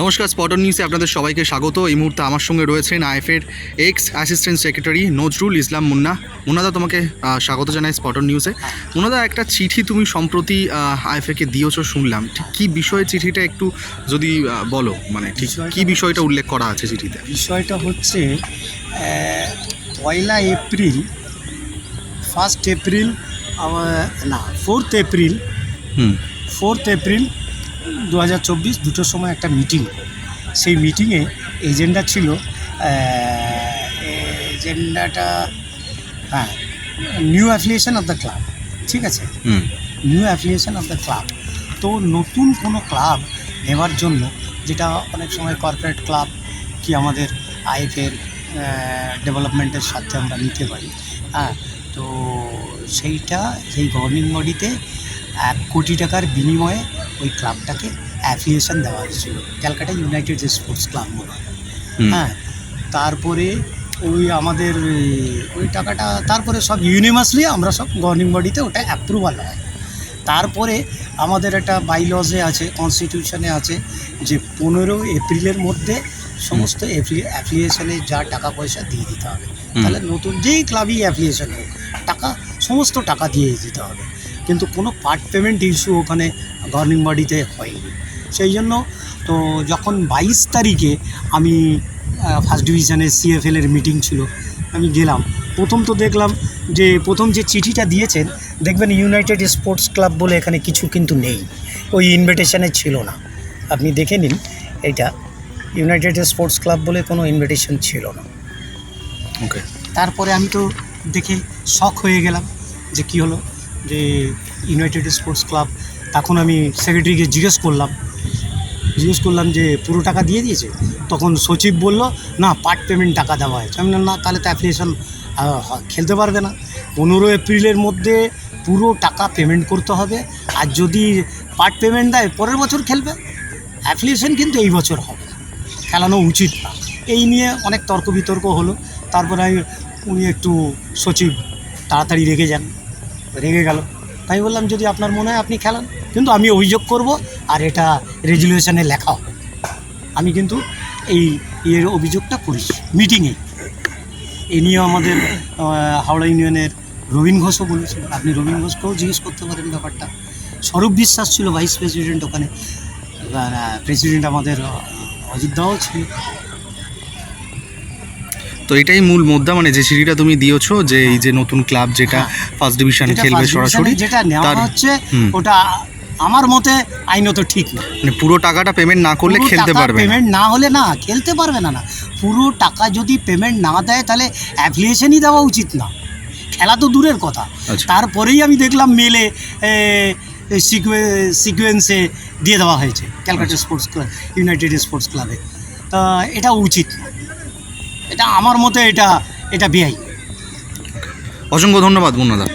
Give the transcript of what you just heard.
নমস্কার স্পটন নিউজে আপনাদের সবাইকে স্বাগত। এই মুহূর্তে আমার সঙ্গে রয়েছেন আইএফের ex assistant secretary Nazrul Islam Munna. মুন্নাদা তোমাকে স্বাগত জানাই স্পটন নিউজে। মুন্নাদা একটা চিঠি তুমি সম্প্রতি আইএফএকে দিয়েছ শুনলাম। ঠিক কী বিষয়ে চিঠিটা একটু যদি বলো? মানে ঠিক কী বিষয়টা উল্লেখ করা আছে চিঠিতে? বিষয়টা হচ্ছে পয়লা এপ্রিল ফার্স্ট এপ্রিল না ফোর্থ এপ্রিল হুম। ফোর্থ এপ্রিল দু হাজার চব্বিশ দুটোর সময় একটা মিটিং সেই মিটিংয়ে এজেন্ডা ছিল এজেন্ডাটা হ্যাঁ new affiliation of the club ঠিক আছে? হুম। New affiliation of the club তো নতুন কোনো ক্লাব নেওয়ার জন্য যেটা অনেক সময় কর্পোরেট ক্লাব কি আমাদের আইএফের ডেভেলপমেন্টের সাথে আমরা নিতে পারি। হ্যাঁ তো সেইটা সেই গভর্নিং বডিতে এক কোটি টাকার বিনিময়ে ওই ক্লাবটাকে অ্যাফিলিয়েশন দেওয়া হয়েছিল। ক্যালকাটা ইউনাইটেড স্পোর্টস ক্লাব মনে হয়। হ্যাঁ তারপরে ওই আমাদের ওই টাকাটা তারপরে সব ইউনিভার্সলি আমরা সব গভর্নিং বডিতে ওটা অ্যাপ্রুভাল হয়। তারপরে আমাদের একটা বাইলজে আছে কনস্টিটিউশনে আছে যে পনেরো এপ্রিলের মধ্যে সমস্ত অ্যাপ্লিকেশনে যা টাকা পয়সা দিয়ে দিতে হবে। তাহলে নতুন যেই ক্লাবই অ্যাপ্লিকেশন হোক টাকা সমস্ত টাকা দিয়ে দিতে হবে। কিন্তু কোনো পার্ট পেমেন্ট ইস্যু ওখানে গভর্নিং বডিতে হয়নি। সেই জন্য তো যখন বাইশ তারিখে আমি ফার্স্ট ডিভিশনের সিএফএল এর মিটিং ছিল আমি গেলাম। প্রথম তো দেখলাম যে প্রথম যে চিঠিটা দিয়েছেন দেখবেন ইউনাইটেড স্পোর্টস ক্লাব বলে এখানে কিছু কিন্তু নেই। ওই ইনভিটেশনে ছিল না। আপনি দেখে নিন এটা ইউনাইটেড স্পোর্টস ক্লাব বলে কোনো ইনভিটেশন ছিল না। ওকে তারপরে আমি তো দেখে শখ হয়ে গেলাম যে কি হলো। যে ইউনাইটেড স্পোর্টস ক্লাব তখন আমি সেক্রেটারিকে জিজ্ঞেস করলাম। জিজ্ঞেস করলাম যে, পুরো টাকা দিয়ে দিয়েছে? তখন সচিব বলল, না পার্ট পেমেন্ট টাকা দেওয়া হয়েছে। আমি না, তাহলে তো অ্যাপ্লিকেশন খেলতে পারবে না। পনেরো এপ্রিলের মধ্যে পুরো টাকা পেমেন্ট করতে হবে। আর যদি পার্ট পেমেন্ট দেয়, পরের বছর খেলবে। অ্যাপ্লিকেশন কিন্তু এই বছর হবে খেলানো উচিত না। এই নিয়ে অনেক তর্ক বিতর্ক হলো। তারপরে আমি, উনি একটু সচিব তাড়াতাড়ি রেগে যান। রেগে গেল। তাই বললাম, যদি আপনার মনে হয় আপনি খেলান, কিন্তু আমি অভিযোগ করব আর এটা রেজুলেশনে লেখা হবে। আমি কিন্তু এই এর অভিযোগটা করেছি মিটিংয়ে এ নিয়ে আমাদের হাওড়া ইউনিয়নের রবীন ঘোষও বলেছেন আপনি রবীন ঘোষকেও জিজ্ঞেস করতে পারেন ব্যাপারটা। স্বরূপ বিশ্বাস ছিল ভাইস প্রেসিডেন্ট ওখানে। প্রেসিডেন্ট আমাদের অযোধ্যাও ছিল। তো এটাই মূল মুদ্রা মানে যে সিঁড়িটা তুমি দিয়েছ যে এই যে নতুন ক্লাব যেটা হ্যাঁ। ফার্স্ট ডিভিশন খেলবে সরাসরি যেটা নেওয়া হচ্ছে ওটা আমার মতে আইনত ঠিক না। মানে পুরো টাকাটা পেমেন্ট না করলে খেলতে পারবে না। পেমেন্ট না হলে না খেলতে পারবে না না। পুরো টাকা যদি পেমেন্ট না দেয় তাহলে অ্যাপ্লিকেশনই দেওয়া উচিত না। খেলা তো দূরের কথা। আচ্ছা। তারপরেই আমি দেখলাম মেলে সিকুয়েন্সে দিয়ে দেওয়া হয়েছে Calcutta sports club united sports ক্লাবে তা এটা উচিত না। এটা আমার মতে এটা এটা বিআই অসংখ্য ধন্যবাদ মুন্নাদা